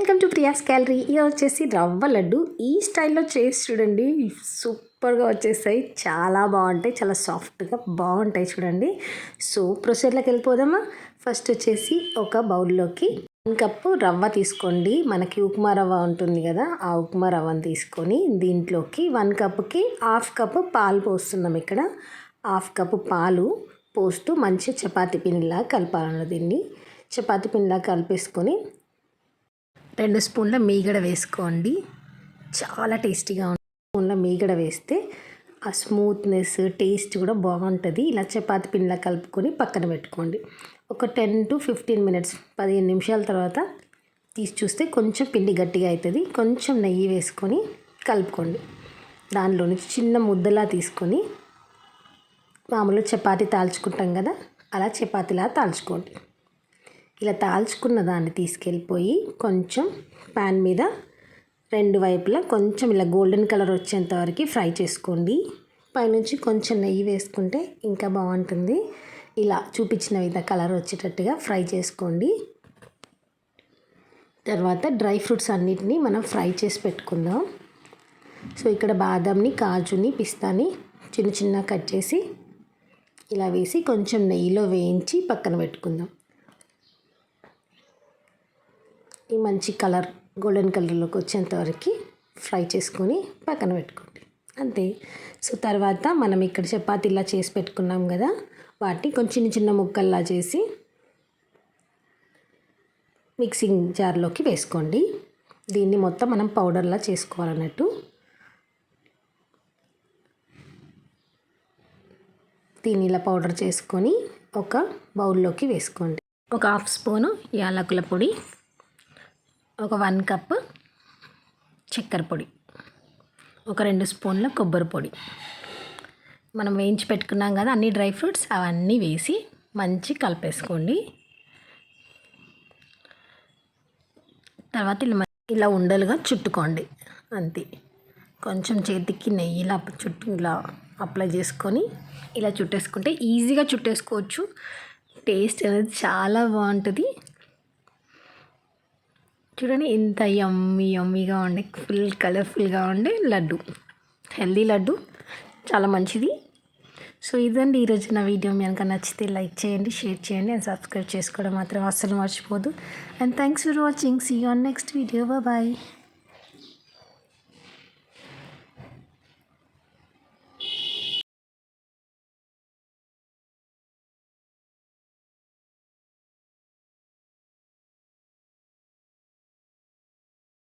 Welcome to Priya's calorie ఇది వచ్చేసి రవ్వ లడ్డు. ఈ స్టైల్లో చేసి చూడండి. సూపర్గా వచ్చేస్తాయి చాలా బాగుంటాయి. చాలా సాఫ్ట్గా బాగుంటాయి చూడండి. సో ప్రొసీజర్లోకి వెళ్ళిపోదామా? ఫస్ట్ వచ్చేసి ఒక బౌల్లోకి వన్ కప్పు రవ్వ తీసుకోండి. మనకి ఉప్మా రవ్వ ఉంటుంది కదా ఆ ఉప్మా రవ్వను తీసుకొని దీంట్లోకి వన్ కప్పుకి హాఫ్ కప్పు పాలు పోస్తున్నాం ఇక్కడ. హాఫ్ కప్పు పాలు పోస్తూ మంచి చపాతీ పిండిలా కలపాలన్నది దీన్ని. చపాతి పిండిలా కలిపేసుకొని రెండు స్పూన్ల మీగడ వేసుకోండి. చాలా టేస్టీగా ఉంటుంది స్పూన్ల మీగడ వేస్తే ఆ స్మూత్నెస్ టేస్ట్ కూడా బాగుంటుంది. ఇలా చపాతి పిండిలా కలుపుకొని పక్కన పెట్టుకోండి. ఒక టెన్ టు ఫిఫ్టీన్ మినిట్స్ పదిహేను నిమిషాల తర్వాత తీసి చూస్తే కొంచెం పిండి గట్టిగా అవుతుంది కొంచెం నెయ్యి వేసుకొని కలుపుకోండి. దానిలో నుంచి చిన్న ముద్దలా తీసుకొని మామూలు చపాతి తాల్చుకుంటాం కదా అలా చపాతీలా తాల్చుకోండి. ఇలా తాల్చుకున్న దాన్ని తీసుకెళ్ళిపోయి కొంచెం ప్యాన్ మీద రెండు వైపులా కొంచెం ఇలా గోల్డెన్ కలర్ వచ్చేంత వరకు ఫ్రై చేసుకోండి. పైనుంచి కొంచెం నెయ్యి వేసుకుంటే ఇంకా బాగుంటుంది. ఇలా చూపించిన విధంగా కలర్ వచ్చేటట్టుగా ఫ్రై చేసుకోండి. తర్వాత డ్రై ఫ్రూట్స్ అన్నిటినీ మనం ఫ్రై చేసి పెట్టుకుందాం. సో ఇక్కడ బాదంని కాజుని పిస్తాని చిన్న చిన్న కట్ చేసి ఇలా వేసి కొంచెం నెయ్యిలో వేయించి పక్కన పెట్టుకుందాం. ఈ మంచి కలర్ గోల్డెన్ కలర్లోకి వచ్చేంత వరకు ఫ్రై చేసుకొని పక్కన పెట్టుకోండి. అంతే. సో తర్వాత మనం ఇక్కడ చపాతీలా చేసి పెట్టుకున్నాం కదా వాటిని కొంచెం చిన్న చిన్న ముక్కల్లా చేసి మిక్సింగ్ జార్లోకి వేసుకోండి. దీన్ని మొత్తం మనం పౌడర్లా చేసుకోవాలన్నట్టు. దీన్ని ఇలా పౌడర్ చేసుకొని ఒక బౌల్లోకి వేసుకోండి. ఒక హాఫ్ స్పూను యాలకుల పొడి ఒక వన్ కప్ చక్కెర పొడి ఒక రెండు స్పూన్ల కొబ్బరి పొడి. మనం వేయించి పెట్టుకున్నాం కదా అన్ని డ్రై ఫ్రూట్స్ అవన్నీ వేసి మంచి కలిపేసుకోండి. తర్వాత ఇలా ఇలా ఉండలుగా చుట్టుకోండి అంతే. కొంచెం చేతికి నెయ్యి ఇలా చుట్టూ ఇలా అప్లై చేసుకొని ఇలా చుట్టేసుకుంటే ఈజీగా చుట్టేసుకోవచ్చు. టేస్ట్ అనేది చాలా బాగుంటుంది. చూడండి ఎంత యమ్మీ యమ్మీగా ఉండే ఫుల్ కలర్ఫుల్గా ఉండే లడ్డు. హెల్దీ లడ్డు చాలా మంచిది. సో ఇదండి ఈరోజు నా వీడియో. మీ కనుక నచ్చితే లైక్ చేయండి షేర్ చేయండి అండ్ సబ్స్క్రైబ్ చేసుకోవడం మాత్రం అస్సలు మర్చిపోదు and thanks for watching see on next video bye